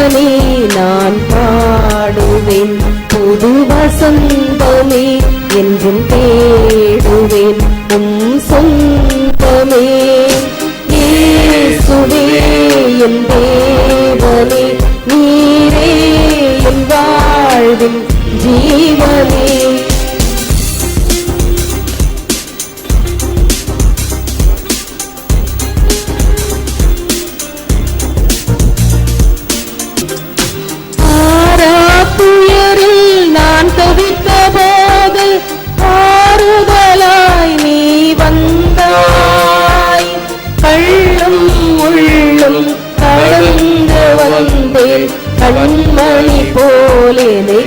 வசந்தமே நான் பாடுவேன். புது வசந்தமே என்றும் தேடுவேன். உம் சொந்தமே. இயேசுவே என் தேவனே நீரே என் வாழ்வின் ஜீவனே. కన్మణి పోలేని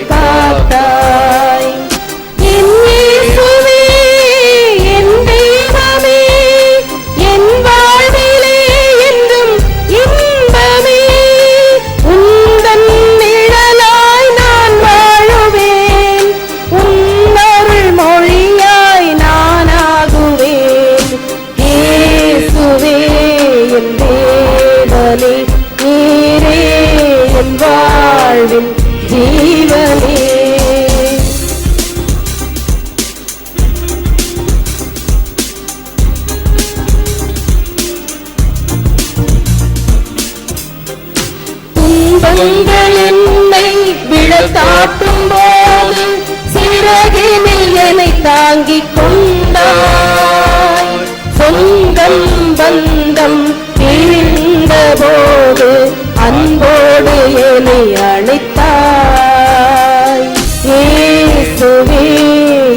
விழத்தாட்டும் போது சிறகினில் என்னை தாங்கிக் கொண்டாய். சொந்தம் பந்தம் பிரிந்த போது அன்போடு என்னை அழைத்தாய் ஏசுவே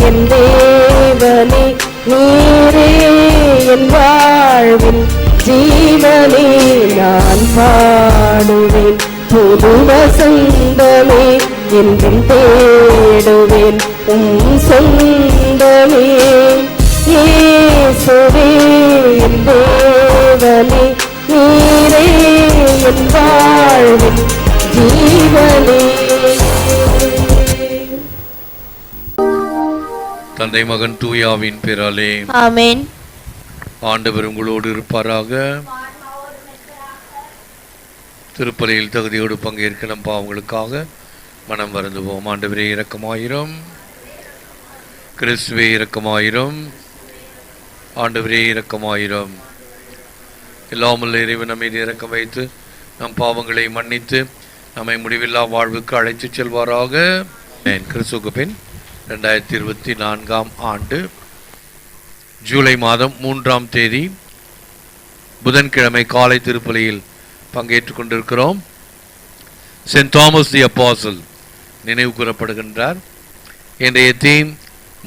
என் தேவனே நீரே என் வாழ்வின் ஜீவனே நான் பாடுவேன். புது வசந்தமே என்றும் தேடுவேன் உம் சொந்தமே. என் தேவனே நீரே என் வாழ்வின் ஜீவனே. தந்தை மகன் தூயாவின் பேராலே ஆமென். ஆண்டவர் உங்களோடு இருப்பாராக. திருப்பலியில் தகுதியோடு பங்கேற்க நம் பாவங்களுக்காக மனம் வருந்துவோம். ஆண்டவரே இரக்கமாயிரம். கிறிஸ்துவே இரக்கமாயிரம். ஆண்டவரே இரக்கமாயிரம். இல்லாமல் இறைவன் மீது இறக்கம் வைத்து நம் பாவங்களை மன்னித்து நம்மை முடிவில்லா வாழ்வுக்கு அழைத்துச் செல்வாராக. கிறிஸ்துக்கு பின் ரெண்டாயிரத்தி இருபத்தி நான்காம் ஆண்டு ஜூலை மாதம் மூன்றாம் தேதி புதன்கிழமை காலை திருப்பலியில் பங்கேற்றுக் கொண்டிருக்கிறோம் சென்ட் தாமஸ் தி அப்பாசல் நினைவு கூறப்படுகின்றார். இன்றைய theme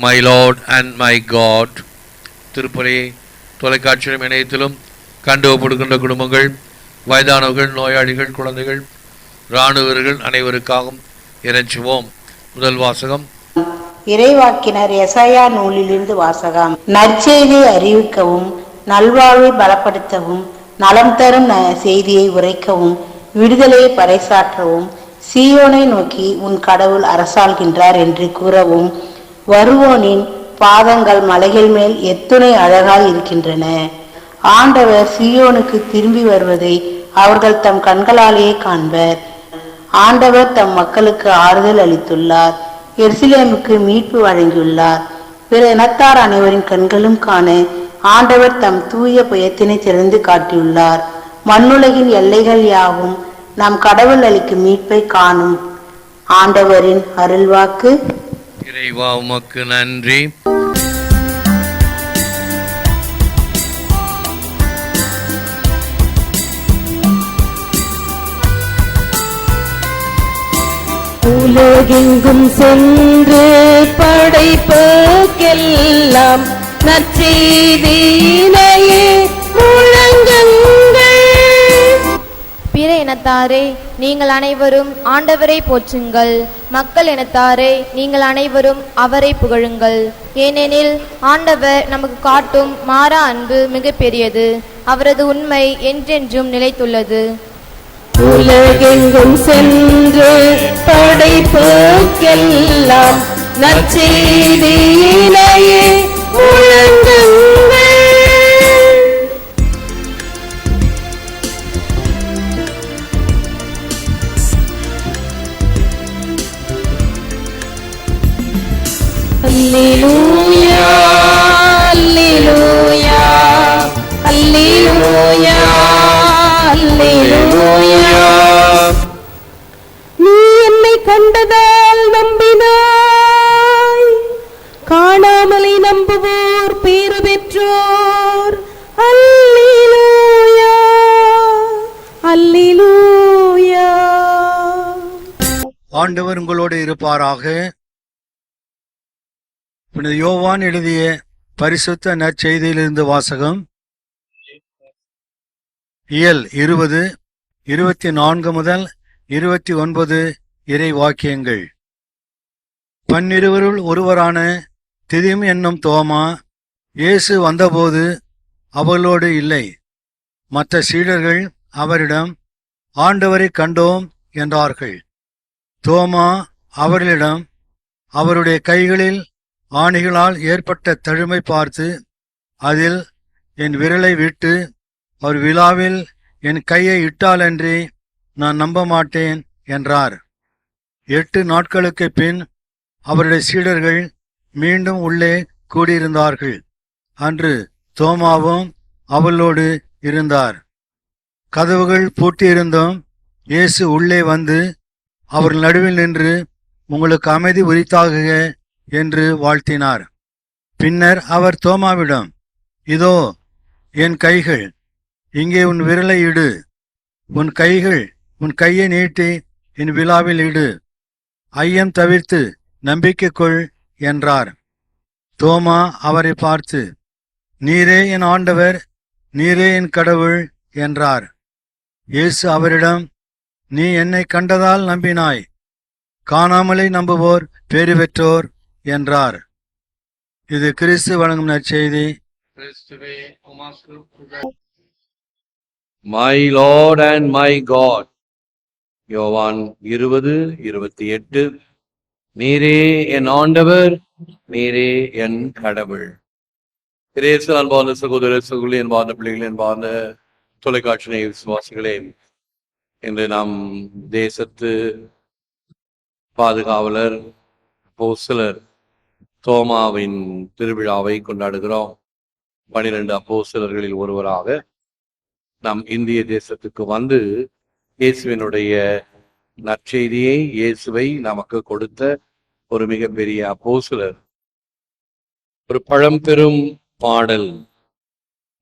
my lord and my god திருப்பலியை தொலைக்காட்சியிலும் இணையத்திலும் கண்டுவப்படுகின்ற குடும்பங்கள் வயதானவர்கள் நோயாளிகள் குழந்தைகள் இராணுவர்கள் அனைவருக்காகவும் இறைஞ்சுவோம். முதல் வாசகம். இறைவாக்கினர் எசையா நூலிலிருந்து வாசகம். நற்செய்தியை அறிவிக்கவும் நல்வாழ்வை பலப்படுத்தவும் நலம் தரும் செய்தியை உரைக்கவும் விடுதலையை பறைசாற்றவும் சீயோனை நோக்கி உன் கடவுள் அரசாள்கின்றார் என்று கூறவும் வருவோனின் பாதங்கள் மலைகள் மேல் எத்துணை அழகாய் இருக்கின்றன. ஆண்டவர் சீயோனுக்கு திரும்பி வருவதை அவர்கள் தம் கண்களாலேயே காண்பர். ஆண்டவர் தம் மக்களுக்கு ஆறுதல் அளித்துள்ளார். எருசலேமுக்கு மீட்பு வழங்கியுள்ளார். பிற இனத்தார் அனைவரின் கண்களும் காண ஆண்டவர் தம் தூய புயத்தினை திறந்து காட்டியுள்ளார். மண்ணுலகின் எல்லைகள் யாவும் நம் கடவுள் அளிக்கும் மீட்பை காணும். ஆண்டவரின் அருள்வாக்கு. இறைவா உமக்கு நன்றி. உலகெங்கும் சென்று படைப்புக்கெல்லாம் நற்செய்தியினையே முழங்குங்கள். பிற இனத்தாரே நீங்கள் அனைவரும் ஆண்டவரை போற்றுங்கள். மக்கள் இனத்தாரே நீங்கள் அனைவரும் அவரை புகழுங்கள். ஏனெனில் ஆண்டவர் நமக்கு காட்டும் மாறா அன்பு மிக பெரியது அவரது உண்மை என்றென்றும் நிலைத்துள்ளது. உலகெங்கும் சென்று படைப்புக்கெல்லாம் நற்செய்தியினையே ஆண்டவர் உங்களோடு இருப்பாராக. புனித யோவான் எழுதிய பரிசுத்த நற்செய்தியிலிருந்து வாசகம். இயல் இருபது இருபத்தி நான்கு முதல் இருபத்தி ஒன்பது இறை வாக்கியங்கள். பன்னிருவருள் ஒருவரான திதிம் என்னும் தோமா இயேசு வந்தபோது அவர்களோடு இல்லை. மற்ற சீடர்கள் அவரிடம் ஆண்டவரை கண்டோம் என்றார்கள். தோமா அவர்களிடம் அவருடைய கைகளில் ஆணிகளால் ஏற்பட்ட தழுமை பார்த்து அதில் என் விரலை விட்டு அவர் விழாவில் என் கையை இட்டாலன்றி நான் நம்ப மாட்டேன் என்றார். எட்டு நாட்களுக்கு பின் அவருடைய சீடர்கள் மீண்டும் உள்ளே கூடியிருந்தார்கள். அன்று தோமாவும் அவளோடு இருந்தார். கதவுகள் பூட்டியிருந்தும் இயேசு உள்ளே வந்து அவர் நடுவில் நின்று உங்களுக்கு அமைதி உரித்தாகுக என்று வாழ்த்தினார். பின்னர் அவர் தோமாவிடம் இதோ என் கைகள் இங்கே உன் விரலை இடு. உன் கைகள் உன் கையை நீட்டி என் விழாவில் இடு. ஐயம் தவிர்த்து நம்பிக்கை கொள் என்றார். தோமா அவரை பார்த்து நீரே என் ஆண்டவர் நீரே என் கடவுள் என்றார். இயேசு அவரிடம் நீ என்னை கண்டதால் நம்பினாய். காணாமலே நம்புவோர் பேறு பெற்றோர் என்றார். இது கிறிஸ்து வழங்கும் நற்செய்தி. My Lord and my God. யோவான் இருபது இருபத்தி எட்டு. நீரே என் ஆண்டவர் நீரே என் கடவுள். கிரேசு அன்பார்ந்த சகோதர சகோதரி அன்பார்ந்த பிள்ளைகள் அன்பார்ந்த தொலைக்காட்சி விசுவாசிகளே இன்று நாம் தேசத்து பாதுகாவலர் அப்போஸ்தலர் தோமாவின் திருவிழாவை கொண்டாடுகிறோம். பனிரெண்டு அப்போசிலர்களில் ஒருவராக நாம் இந்திய தேசத்துக்கு வந்து இயேசுவினுடைய நற்செய்தியை இயேசுவை நமக்கு கொடுத்த ஒரு மிகப்பெரிய அப்போசிலர் ஒரு பழம்பெரும் பாடல்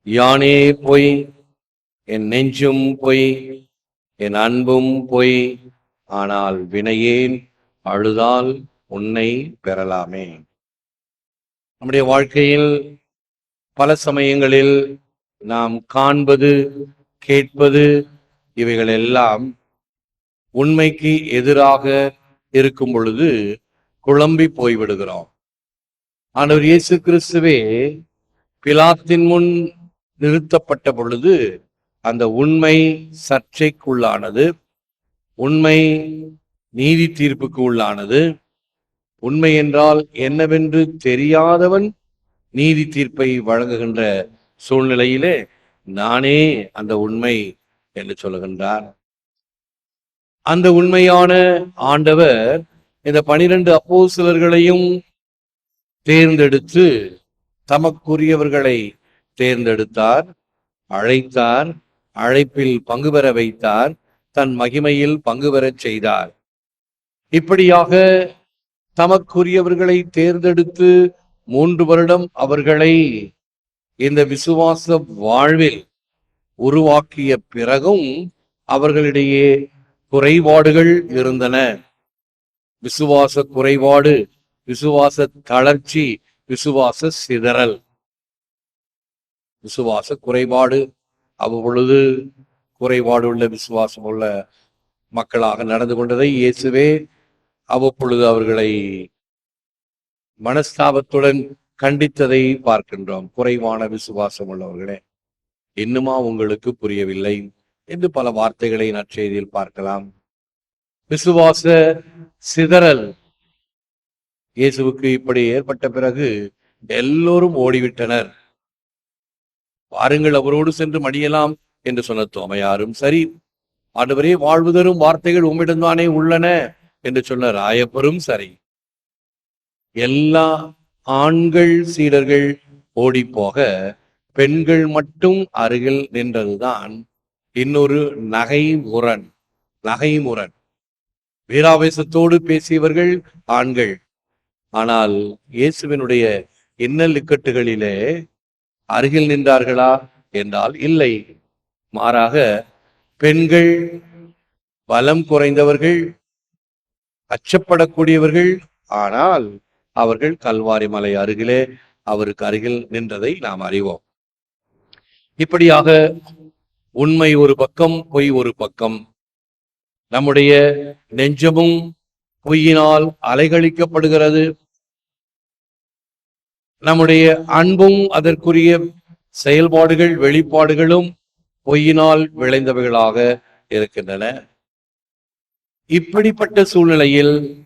யானே பொய் என் நெஞ்சும் பொய் என் அன்பும் பொய் ஆனால் வினையேன் அழுதால் உன்னை பெறலாமே. நம்முடைய வாழ்க்கையில் பல சமயங்களில் நாம் காண்பது கேட்பது இவைகள் எல்லாம் உண்மைக்கு எதிராக இருக்கும் பொழுது குழம்பி போய்விடுகிறோம். ஆண்டவர் இயேசு கிறிஸ்துவே பிலாத்தின் முன் நிறுத்தப்பட்ட பொழுது அந்த உண்மை சர்ச்சைக்குள்ளானது உண்மை நீதி தீர்ப்புக்கு உள்ளானது உண்மை என்றால் என்னவென்று தெரியாதவன் நீதி தீர்ப்பை வழங்குகின்ற சூழ்நிலையிலே நானே அந்த உண்மை என்று சொல்லுகின்றார். அந்த உண்மையான ஆண்டவர் இந்த பனிரெண்டு அப்போஸ்தலர்களையும் தேர்ந்தெடுத்து தமக்குரியவர்களை தேர்ந்தெடுத்தார் அழைத்தார் அழைப்பில் பங்கு பெற வைத்தார் தன் மகிமையில் பங்கு பெறச் செய்தார். இப்படியாக தமக்குரியவர்களை தேர்ந்தெடுத்து மூன்று வருடம் அவர்களை இந்த விசுவாச வாழ்வில் உருவாக்கிய பிறகும் அவர்களிடையே குறைபாடுகள் இருந்தன. விசுவாச குறைபாடு விசுவாச தளர்ச்சி விசுவாச சிதறல். விசுவாச குறைபாடு அவ்வப்பொழுது குறைபாடு உள்ள விசுவாசம் உள்ள மக்களாக நடந்து கொண்டதை இயேசுவே அவ்வப்பொழுது அவர்களை மனஸ்தாபத்துடன் கண்டித்ததை பார்க்கின்றோம். குறைவான விசுவாசம் உள்ளவர்களே இன்னுமா உங்களுக்கு புரியவில்லை என்று பல வார்த்தைகளை நற்செய்தியில் பார்க்கலாம். விசுவாச சிதறல். இயேசுவுக்கு இப்படி ஏற்பட்ட பிறகு எல்லோரும் ஓடிவிட்டனர். வாருங்கள் அவரோடு சென்று மடியலாம் என்று சொன்ன தோமையாரும். சரி ஆண்டவரே வாழ்வு தரும் வார்த்தைகள் உம்மிடம்தானே உள்ளன என்று சொன்ன ராயப்பரும் சரி. எல்லா ஆண்கள் சீடர்கள் ஓடி போக பெண்கள் மட்டும் அருகில் நின்றதுதான் இன்னொரு நகை முரண் நகை முரண் வீராவேசத்தோடு பேசியவர்கள் ஆண்கள். ஆனால் இயேசுவினுடைய இன்னல் இக்கட்டுகளிலே அருகில் நின்றார்களா என்றால் இல்லை. மாறாக பெண்கள் பலம் குறைந்தவர்கள் அச்சப்படக்கூடியவர்கள் ஆனால் அவர்கள் கல்வாரி மலை அருகிலே அவருக்கு அருகில் நின்றதை நாம் அறிவோம். இப்படியாக உண்மை ஒரு பக்கம் பொய் ஒரு பக்கம். நம்முடைய நெஞ்சமும் பொய்யினால் அலைகழிக்கப்படுகிறது. நம்முடைய அன்பும் அதற்குரிய செயல்பாடுகள் வெளிப்பாடுகளும் பொய்யினால் விளைந்தவைகளாக இருக்கின்றன. இப்படிப்பட்ட சூழ்நிலையில்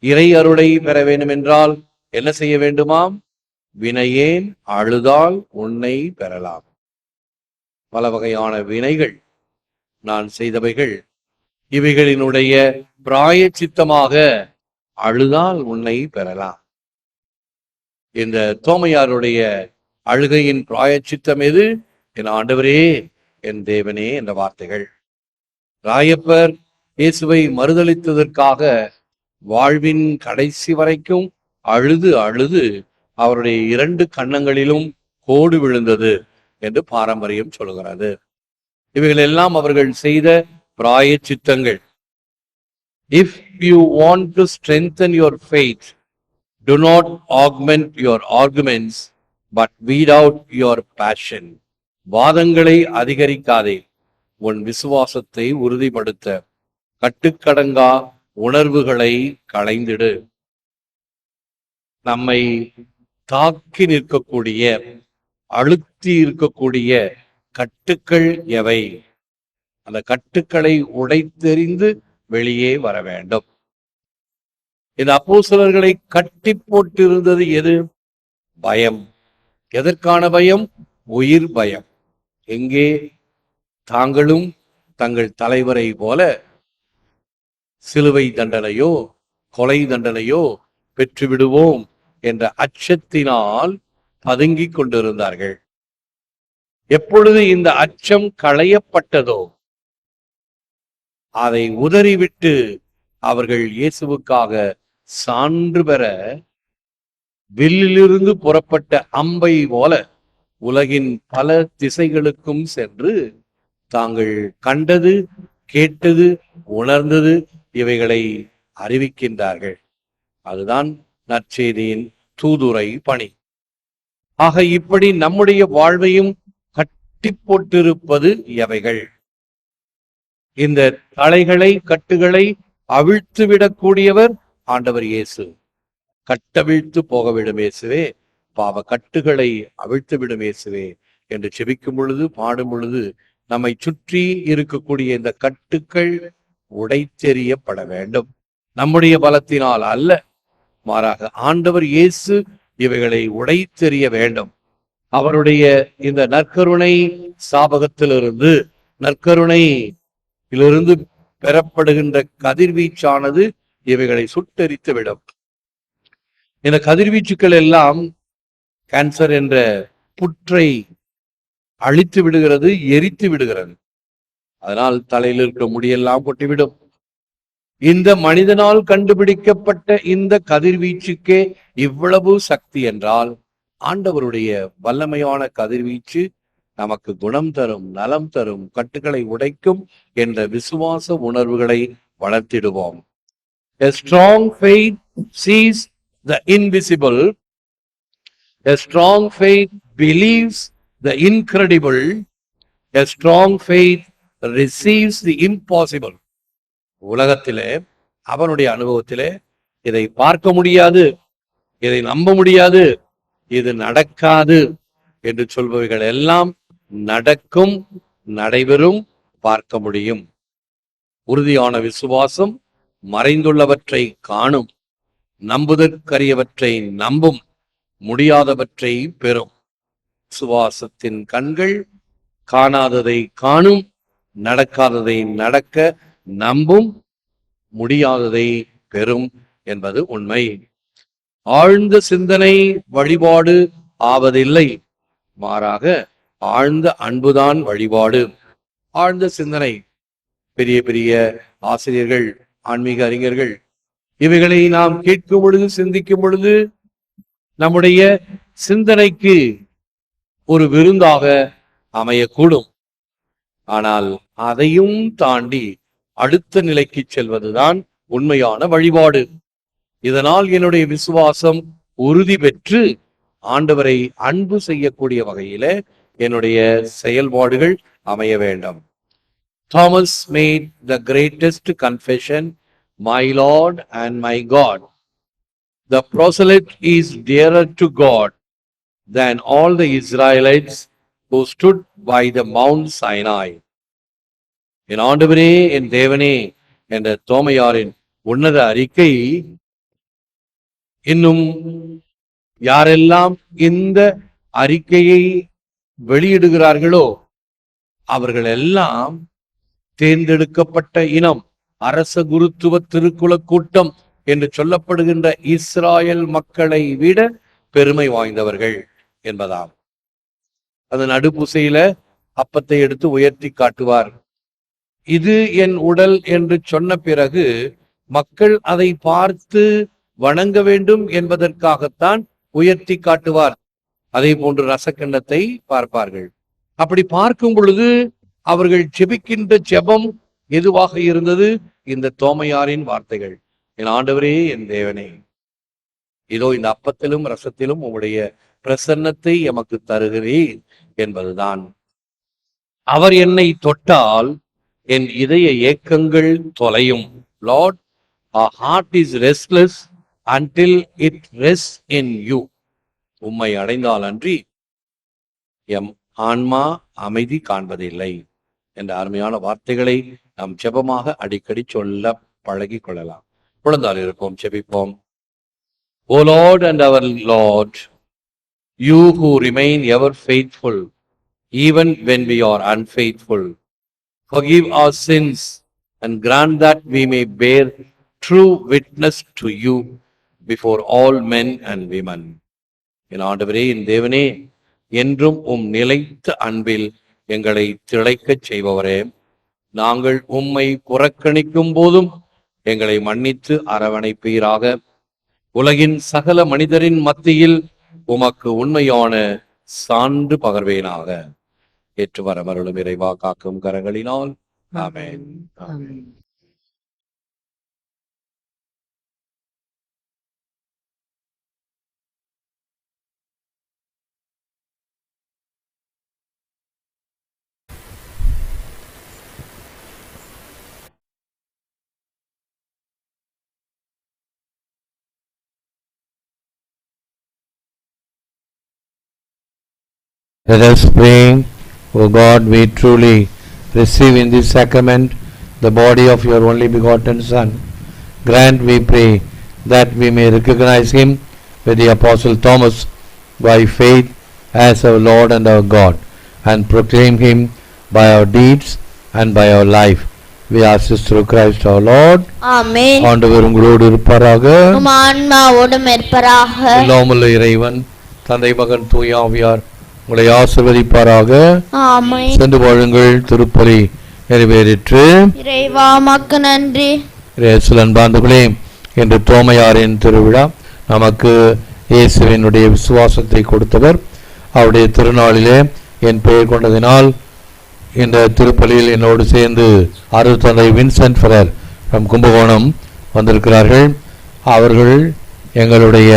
இறை அருளை பெற வேண்டும் என்றால் என்ன செய்ய வேண்டுமாம்? வினையேன் அழுதால் உன்னை பெறலாம். பல வகையான வினைகள் நான் செய்தவைகள். இவைகளினுடைய பிராயச்சித்தமாக அழுதால் உன்னை பெறலாம். இந்த தோமையாருடைய அழுகையின் பிராயச்சித்தம் எது? என் ஆண்டவரே என் தேவனே என்ற வார்த்தைகள். ராயப்பர் இயேசுவை மறுதளித்ததற்காக வாழ்வின் கடைசி வரைக்கும் அழுது அழுது அவருடைய இரண்டு கன்னங்களிலும் கோடு விழுந்தது என்று பாரம்பரியம் சொல்கிறது. இவைகள் எல்லாம் அவர்கள் செய்த பிராய சித்தங்கள் if you want to strengthen your faith do not augment your arguments but weed out your passion வாதங்களை அதிகரிக்காதே. உன் விசுவாசத்தை உறுதிப்படுத்த. கட்டுக்கடங்கா உணர்வுகளை களைந்திடு. நம்மை தாக்கி நிற்கக்கூடிய அழுத்தி இருக்கக்கூடிய கட்டுக்கள் எவை? அந்த கட்டுக்களை உடைத்தெறிந்து வெளியே வர வேண்டும். இந்த அப்போசலர்களை கட்டி போட்டிருந்தது எது? பயம். எதற்கான பயம்? உயிர் பயம். எங்கே? தாங்களும் தங்கள் தலைவரை போல சிலுவை தண்டனையோ கொலை தண்டனையோ பெற்றுவிடுவோம் என்ற அச்சத்தினால் பதுங்கிக் கொண்டிருந்தார்கள். எப்பொழுது இந்த அச்சம் களையப்பட்டதோ அதை உதறிவிட்டு அவர்கள் இயேசுவுக்காக சான்று பெற வில்லிலிருந்து புறப்பட்ட அம்பை போல உலகின் பல திசைகளுக்கும் சென்று தாங்கள் கண்டது கேட்டது உணர்ந்தது இவைகளை அறிவிக்கின்றார்கள். அதுதான் நற்செய்தியின் தூதுரை பணி. ஆக இப்படி நம்முடைய வாழ்வையும் கட்டி போட்டிருப்பது எவைகள்? இந்த தலைகளை கட்டுகளை அவிழ்த்து விடக்கூடியவர் ஆண்டவர் இயேசு. கட்டவிழ்த்து போக விடும் இயேசுவே. பாவ கட்டுகளை அவிழ்த்து விடும் இயேசுவே. என்று செபிக்கும் பொழுது பாடும் பொழுது நம்மை சுற்றி இருக்கக்கூடிய இந்த கட்டுக்கள் உடைத்தெறியப்பட வேண்டும். நம்முடைய பலத்தினால் அல்ல. மாறாக ஆண்டவர் இயேசு இவைகளை உடைத்தெறிய வேண்டும். அவருடைய இந்த நற்கருணை சாபகத்திலிருந்து நற்கருணையிலிருந்து பெறப்படுகின்ற கதிர்வீச்சானது இவைகளை சுட்டெரித்து விடும். இந்த கதிர்வீச்சுக்கள் எல்லாம் கேன்சர் என்ற புற்றை அழித்து விடுகிறது எரித்து விடுகிறது. அதனால் தலையில் இருக்க முடியெல்லாம் கொட்டிவிடும். இந்த மனிதனால் கண்டுபிடிக்கப்பட்ட இந்த கதிர்வீச்சுக்கே இவ்வளவு சக்தி என்றால் ஆண்டவருடைய வல்லமையான கதிர்வீச்சு நமக்கு குணம் தரும் நலம் தரும் கட்டுகளை உடைக்கும் என்ற விசுவாச உணர்வுகளை வளர்த்திடுவோம். A strong faith sees the invisible. A strong faith believes the incredible. A strong faith receives the impossible. உலகத்திலே அவனுடைய அனுபவத்திலே இதை பார்க்க முடியாது இதை நம்ப முடியாது இது நடக்காது என்று சொல்பவைகள் எல்லாம் நடக்கும் நடைபெறும் பார்க்க முடியும் உறுதியான விசுவாசம் மறைந்துள்ளவற்றை காணும் நம்புதற்கரியவற்றை நம்பும் முடியாதவற்றை பெறும். சுவாசத்தின் கண்கள் காணாததை காணும் நடக்காததை நடக்க நம்பும் முடியாததை பெறும் என்பது உண்மை. ஆழ்ந்த சிந்தனை வழிபாடு ஆவதில்லை. மாறாக ஆழ்ந்த அன்புதான் வழிபாடு. ஆழ்ந்த சிந்தனை. பெரிய பெரிய ஆசிரியர்கள் ஆன்மீக அறிஞர்கள் இவைகளை நாம் கேட்கும் பொழுது சிந்திக்கும் பொழுது நம்முடைய சிந்தனைக்கு ஒரு விருந்தாக அமையக்கூடும். ஆனால் அதையும் தாண்டி அடுத்த நிலைக்கு செல்வதுதான் உண்மையான வழிபாடு. இதனால் என்னுடைய விசுவாசம் உறுதி பெற்று ஆண்டவரை அன்பு செய்யக்கூடிய வகையில என்னுடைய செயல்பாடுகள் அமைய வேண்டும். Thomas made the greatest confession, My Lord and my God. The proselyte is dearer to God than all the Israelites who stood by the Mount Sinai. என் ஆண்டவரே என் தேவனே என்ற தோமையாரின் உன்னத அறிக்கை இன்னும் யாரெல்லாம் இந்த அறிக்கையை வெளியிடுகிறார்களோ அவர்கள் எல்லாம் தேர்ந்தெடுக்கப்பட்ட இனம் அரச குருத்துவ திருக்குல கூட்டம் என்று சொல்லப்படுகின்ற இஸ்ராயல் மக்களை விட பெருமை வாய்ந்தவர்கள் என்பதாம். அந்த நடுப்புசையில அப்பத்தை எடுத்து உயர்த்தி காட்டுவார். இது என் உடல் என்று சொன்ன பிறகு மக்கள் அதை பார்த்து வணங்க வேண்டும் என்பதற்காகத்தான் உயர்த்தி காட்டுவார். அதே போன்று ரசக்கண்டத்தை பார்ப்பார்கள். அப்படி பார்க்கும் பொழுது அவர்கள் ஜெபிக்கின்ற ஜெபம் எதுவாக இருந்தது? இந்த தோமையாரின் வார்த்தைகள். என் ஆண்டவரே என் தேவனே. இதோ இந்த அப்பத்திலும் ரசத்திலும் உங்களுடைய பிரசன்னத்தை எமக்கு தருகிறேன் என்பதுதான். அவர் என்னை தொட்டால் என் இதய ஏக்கங்கள் தொலையும். Lord a heart is restless until it rests in you உம்மை அடைந்தால் அன்றி எம் ஆன்மா அமைதி காண்பதில்லை. என்ற அருமையான வார்த்தைகளை நாம் ஜெபமாக அடிக்கடி சொல்ல பழகி கொள்ளலாம் குழந்தால் இருப்போம் ஜெபிப்போம் ஓ lord and our lord you who remain ever faithful even when we are unfaithful forgive our sins and grant that we may bear true witness to you before all men and women. என் ஆண்டவரே என் தேவனே என்றும் உம் நிலைத்த அன்பில் எங்களை திளைக்கச் செய்பவரே. நாங்கள் உம்மை புறக்கணிக்கும் போதும் எங்களை மன்னித்து அரவணைப்பீராக. உலகின் சகல மனிதரின் மத்தியில் உமக்கு உண்மையான சான்று பகர்வேனாக. ஏற்று வர மருளும் இறைவா காக்கும் கரங்களினால். ஆமேன். Let us pray, O God, we truly receive in this sacrament the body of your only begotten Son. Grant, we pray, that we may recognize him with the Apostle Thomas by faith as our Lord and our God, and proclaim him by our deeds and by our life. We ask this through Christ our Lord. ஆமென் ஆண்டவர் உங்களோடு இருப்பாராக உம் ஆன்மாவோடும் இருப்பராக எல்லாமுள்ள இறைவன் தந்தை மகன் தூய ஆவியார் உங்களை ஆசிர்வதிப்பாராக. சென்று வாழுங்கள் திருப்பலி நிறைவேறிற்று. இறைவா மக்கு நன்றி. அன்பார்ந்தவர்களே இன்று தோமையாரின் திருவிழா. நமக்கு இயேசுவினுடைய விசுவாசத்தை கொடுத்தவர். அவருடைய திருநாளிலே என் பெயர் கொண்டதினால் இந்த திருப்பலியில் என்னோடு சேர்ந்து அருள் தந்தை வின்சென்ட் ஃபெரர் from கும்பகோணம் வந்திருக்கிறார்கள். அவர்கள் எங்களுடைய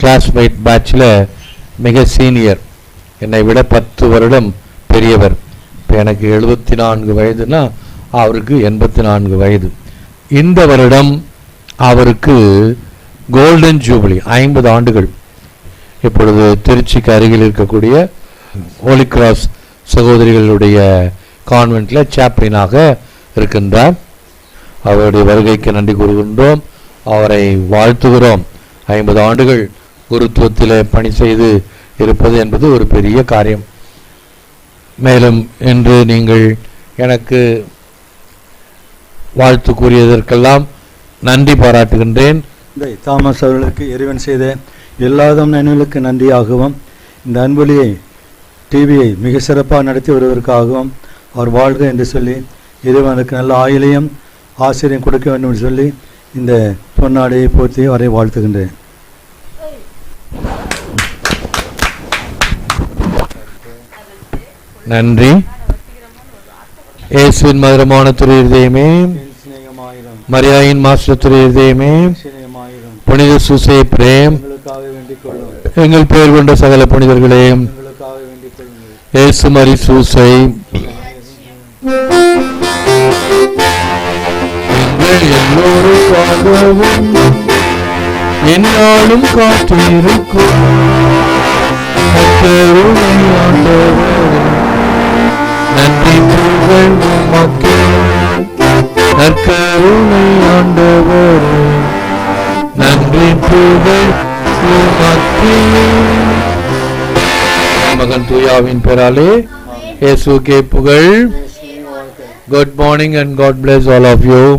கிளாஸ்மேட் பேட்சில் மிக சீனியர். என்னை விட பத்து வருடம் பெரியவர். இப்போ எனக்கு எழுபத்தி நான்கு வயதுனா அவருக்கு எண்பத்தி நான்கு வயது. இந்த வருடம் அவருக்கு கோல்டன் ஜூபிலி ஐம்பது ஆண்டுகள். இப்பொழுது திருச்சிக்கு அருகில் இருக்கக்கூடிய ஹோலி கிராஸ் சகோதரிகளுடைய கான்வென்ட்ல சாப்ளினாக இருக்கின்றார். அவருடைய வருகைக்கு நன்றி கூறுகின்றோம். அவரை வாழ்த்துகிறோம். ஐம்பது ஆண்டுகள் குருத்துவத்தில் பணி செய்து இருப்பது என்பது ஒரு பெரிய காரியம். மேலும் இன்று நீங்கள் எனக்கு வாழ்த்து கூறியதற்கெல்லாம் நன்றி பாராட்டுகின்றேன். இந்த தாமஸ் அவர்களுக்கு இறைவன் செய்த எல்லாதும் நினைவுகளுக்கு நன்றியாகவும் இந்த அன்பொலியை டிவியை மிக சிறப்பாக நடத்தி வருவதற்காகவும் அவர் வாழ்க என்று சொல்லி இறைவனுக்கு நல்ல ஆயிலையும் ஆசிரியம் கொடுக்க வேண்டும் என்று சொல்லி இந்த பொன்னாடையை போற்றி அவரை வாழ்த்துகின்றேன். நன்றி. இயேசுவின் மதுரமான துறை இருதயமே மரியாயின் மாஸ்டர் துறை இருதயமே புனித சுசை பிரேம். எங்கள் பெயர் கொண்ட சகல புனிதர்களே இயேசு மரி சூசை. எல்லோருக்காகவும் என்னாலும் காத்திருக்கும். கர்த்தருமை நன்றி புகழ் உமக்கே. நற்கருணை ஆண்டவர். நன்றி புகழ் உமக்கே. மகன் தூயாவின் பெறாலே இயேசுக்கே புகழ். Good morning and God bless all of you